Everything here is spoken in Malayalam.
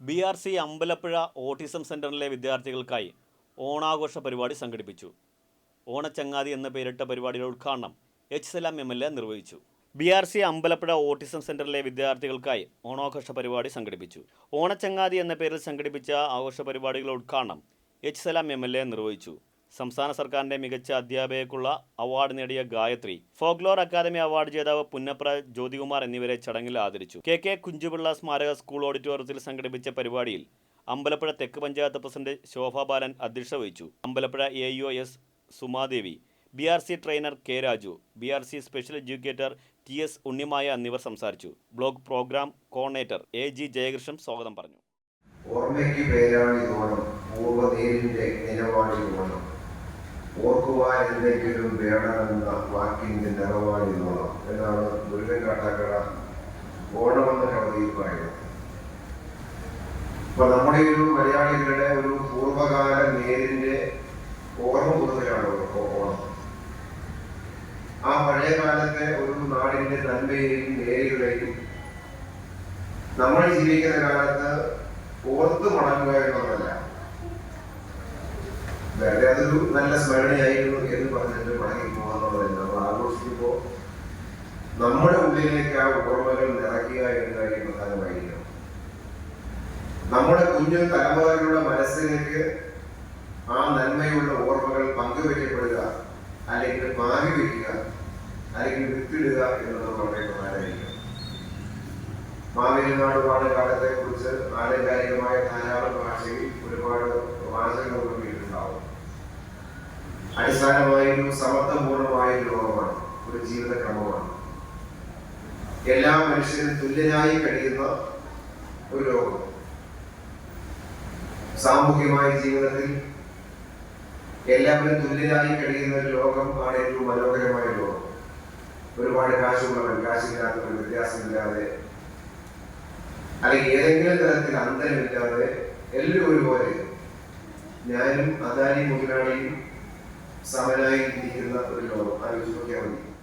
B R C Ambalappuzha autism സെന്ററിലെ വിദ്യാർത്ഥികൾക്കായി ഓണാഘോഷ പരിപാടി സംഘടിപ്പിച്ചു. ഓണച്ചങ്ങാതി എന്ന പേരിട്ട പരിപാടിയുടെ ഉദ്ഘാടനം H Salam M L A നിർവഹിച്ചു. B R C Ambalappuzha autism സെന്ററിലെ വിദ്യാർത്ഥികൾക്കായി ഓണാഘോഷ പരിപാടി സംഘടിപ്പിച്ചു. ഓണച്ചങ്ങാതി എന്ന പേരിൽ സംഘടിപ്പിച്ച ആഘോഷ പരിപാടികളുടെ ഉദ്ഘാടനം H Salam M L A നിർവഹിച്ചു. സംസ്ഥാന സർക്കാരിന്റെ മികച്ച അധ്യാപകയ്ക്കുള്ള അവാർഡ് നേടിയ ഗായത്രി ഫോക്ലോർ അക്കാദമി അവാർഡ് ജേതാവ് പുന്നപ്ര ജ്യോതികുമാർ എന്നിവരെ ചടങ്ങിൽ ആദരിച്ചു. കെ കെ കുഞ്ചുപിള്ള സ്മാരക സ്കൂൾ ഓഡിറ്റോറിയത്തിൽ സംഘടിപ്പിച്ച പരിപാടിയിൽ അമ്പലപ്പുഴ തെക്ക് പഞ്ചായത്ത് പ്രസിഡന്റ് ശോഭാ ബാലൻ അധ്യക്ഷത വഹിച്ചു. Ambalappuzha A U S Sumadevi B R C trainer K Raju B R C special educator T S Unnimaya എന്നിവർ സംസാരിച്ചു. Block program coordinator A G Jayakrishnan സ്വാഗതം പറഞ്ഞു. ഓർമ്മയ്ക്ക് പേരാണ് ഓണം. പൂർവനീരിന്റെ നിലപാടിൽ തോണം ഓർക്കുവാൻ എന്തെങ്കിലും വേണമെന്ന വാക്കിന്റെ നിറവാണി തോണം എന്നാണ് മുരുകൻ കാട്ടാക്കട ഓണമെന്ന കവിതയിൽ പറയുന്നത്. അപ്പൊ നമ്മുടെ ഒരു മലയാളികളുടെ ഒരു പൂർവകാല നേരിന്റെ ഓർമ്മ പുതുകലാണ് ഓണം. ആ പഴയ കാലത്തെ ഒരു നാടിന്റെ നന്മയെയും നേരുകളെയും നമ്മൾ ജീവിക്കുന്ന കാലത്ത് ഓർത്ത് മടങ്ങുക എന്നുള്ളതല്ല അതൊരു നല്ല സ്മരണയായിരുന്നു എന്ന് പറഞ്ഞിട്ട് മടങ്ങി പോകാന്നുള്ളതല്ല. നമ്മൾ ആഘോഷിക്കുമ്പോൾ നമ്മുടെ ഉള്ളിലേക്ക് ആ ഓർമ്മകൾ നിറയ്ക്കുക എന്ന കാര്യം പ്രധാനമായിരിക്കണം നമ്മുടെ കുഞ്ഞു തലമുറകളുടെ മനസ്സിലേക്ക് ആ നന്മയുള്ള ഓർമ്മകൾ പങ്കുവയ്ക്കപ്പെടുക അല്ലെങ്കിൽ മാറി വയ്ക്കുക അല്ലെങ്കിൽ വിത്തിടുക എന്നത് വളരെ പ്രധാനമായിരിക്കും മാവേലിനാട് പാടുകാലത്തെ കുറിച്ച് ആലങ്കാരികമായ ധാരാളം ഭാഷയിൽ ഒരുപാട് വാചകങ്ങൾ അടിസ്ഥാനമായൊരു സമത്വപൂർണമായ ലോകമാണ് ഒരു ജീവിത ജീവിതക്രമമാണ്. എല്ലാ മനുഷ്യരും തുല്യനായി കഴിയുന്ന ഒരു ലോകം. സാമൂഹ്യമായ ജീവിതത്തിൽ എല്ലാവരും തുല്യനായി കഴിയുന്ന ഒരു ലോകം ആണ് ഏറ്റവും മനോഹരമായ ലോകം. ഒരുപാട് കാശുള്ളവൻ കാശില്ലാത്തവൻ വ്യത്യാസമില്ലാതെ അല്ലെങ്കിൽ ഏതെങ്കിലും തരത്തിൽ അന്തരമില്ലാതെ എല്ലാവരും ഒരുപോലെ. ഞാനും അദാനി മുതലാളിയും സമനായി ഇരിക്കുന്ന ഒരു ലോകം. ആലോചിച്ച് നോക്കിയാൽ മതി.